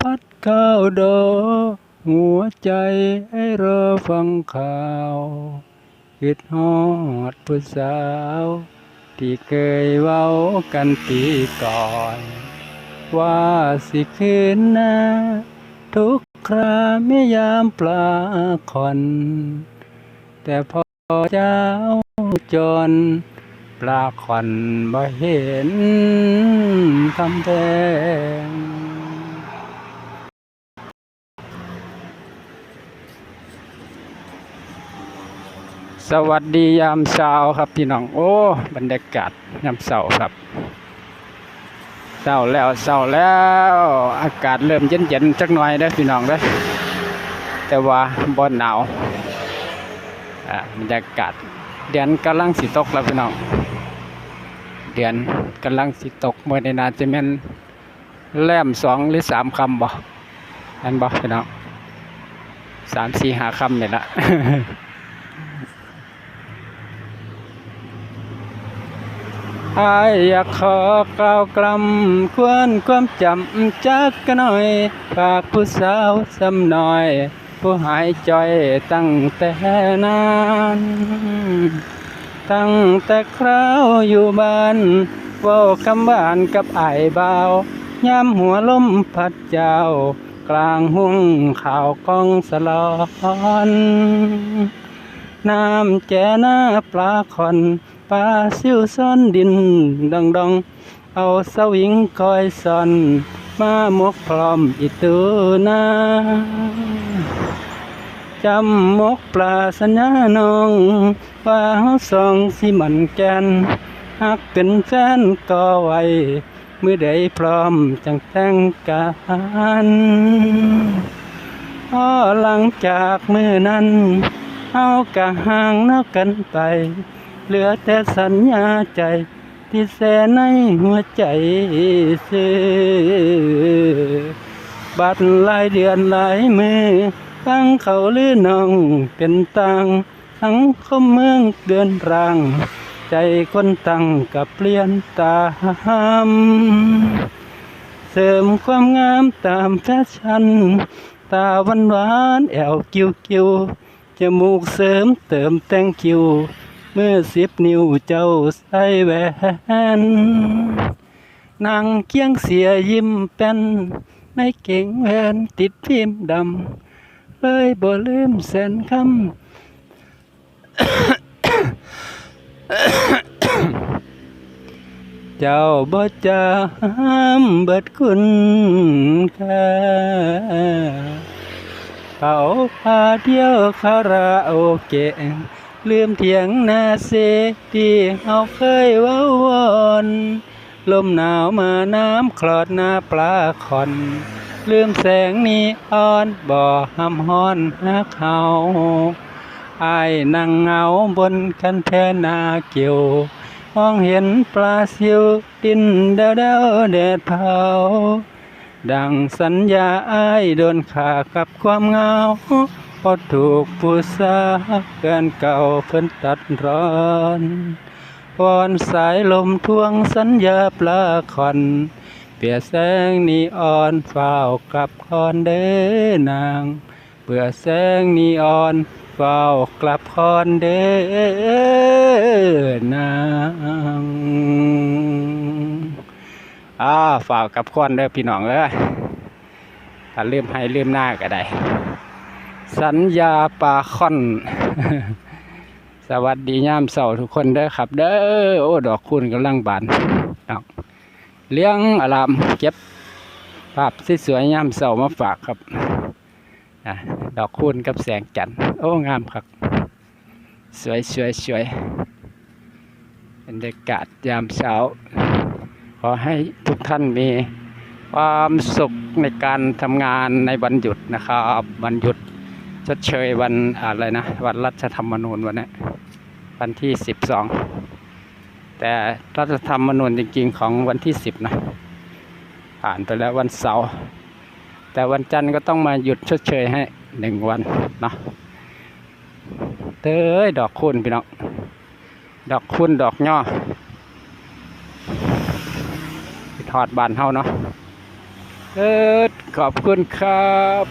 พัดข้าวดอ หัวใจให้รอฟังข่าวคิดฮอดผู้สาว ที่เคยเว้ากันปีก่อน ว่าสิคืนหน้าทุกคราเมื่ยามปลาคอน แต่พอเจ้าจน ปลาคอนบ่เห็นคำแพง สวัสดียามเช้าครับพี่น้องโอ้บรรยากาศยามเช้าครับเช้าแล้วเช้าแล้ว อากาศเริ่มเย็นๆจักหน่อยเด้อพี่น้องเด้อแต่ว่าบ่หนาวอ่าบรรยากาศเดือนกำลังสิตกแล้วพี่น้องเดือนกำลังสิตกเมื่อในนาจะแม่นแล่มสองหรือสามคำบ่อันบ่พี่น้องสามสี่ห้าคำนี่ละ อายอยากขอกล่าวกลำควรความจำจักกันหน่อยฝากผู้สาวสำหน่อย ผู้หายจอยตั้งแต่นานตั้งแต่คราวอยู่บ้านว้าคำบ้านกับไอ้บ่าวยามหัวลมพัดเจ้า กลางห้วงข่าวกองสลอน น้ำแจน้าปลาคอน ปลาซิวซ่อนดินดองดองเอาสวิงคอยสอนมาหมกพร้อมอีตูนาจำหมกปลาสัญญานองว่าเฮาสองสิมันแกนหักเป็นแฟนก็ไว้มือใดพร้อมจังแต่งกันพอหลังจากมือนั้นเอากะห่างนักกันไป เหลือแต่สัญญาใจที่แสนในหัวใจซื้อบัดหลายเดือนหลายมือตั้งเขาลือน้องเป็นตังทั้งคมเมืองเดือนรัง ใจคนตั้งกับเปลี่ยนตามเสริมความงามตามแฟชั่นตาหวานหวานแอวกิ้วกิ้วจมูกเสริมเติมแต่งคิว เมื่อสิบนิ้วเจ้าใส่แหวนนางเคียงเสียยิ้มเป็นในเก่งแหวนติดพิมพ์ดำ เลยบ่ลืมแสนคำ เจ้าบ่จำเบิดคุณค่าเขาพาเที่ยวคาราโอเกะ ลืมเถียงนาเซที่เฮาเคยว้าวอนลมหนาวมาน้ำคลอดหน้าปลาคอนลืมแสงนีออนบ่ห้ำฮ้อนฮักเฮาอายนั่งเหงาบนคันแทนาเกี่ยวมองเห็นปลาซิวดินเดาเดาๆแดดเผาดังสัญญาอายโดนขากับความเหงา พอถูกผู้สาเกินเก่าเพิ่นตัดร้อนวอนสายลมทวงสัญญาปลาคอน เปียแสงนีออนเฝ้ากลับคอนเด้อนางเปื่อแสงนีออนเฝ้ากลับคอนเด้อนางอ่าฝากกับคอนเด้อพี่น้องเอ้ยถ้าลืมให้ลืมหน้าก็ได้ สัญญาปลาค่อน สวัสดียามเสาร์ทุกคนเด้อครับ เด้อโอ้ดอกคุณกำลังบานครับเลี้ยงอารามเก็บภาพสวยๆยามเสาร์มาฝากครับดอกคุณกับแสงจันทร์โอ้งามครับ สวยสวยสวยบรรยากาศยามเช้า ขอให้ทุกท่านมีความสุขในการทำงานในวันหยุดนะครับ วันหยุด ดเชยวันอะไรนะ วันรัฐธรรมนูญวันนี้วันที่สิบสองแต่รัฐธรรมนูญจริงๆของวันที่สิบนะผ่านไปแล้ววันเสาร์แต่วันจันทร์ก็ต้องมาหยุดชดเชยให้หนึ่งวันเนาะเต้ยดอกคุณพี่น้องดอกคุณดอกย่อทอดบานเฮาเนาะเออขอบคุณครับ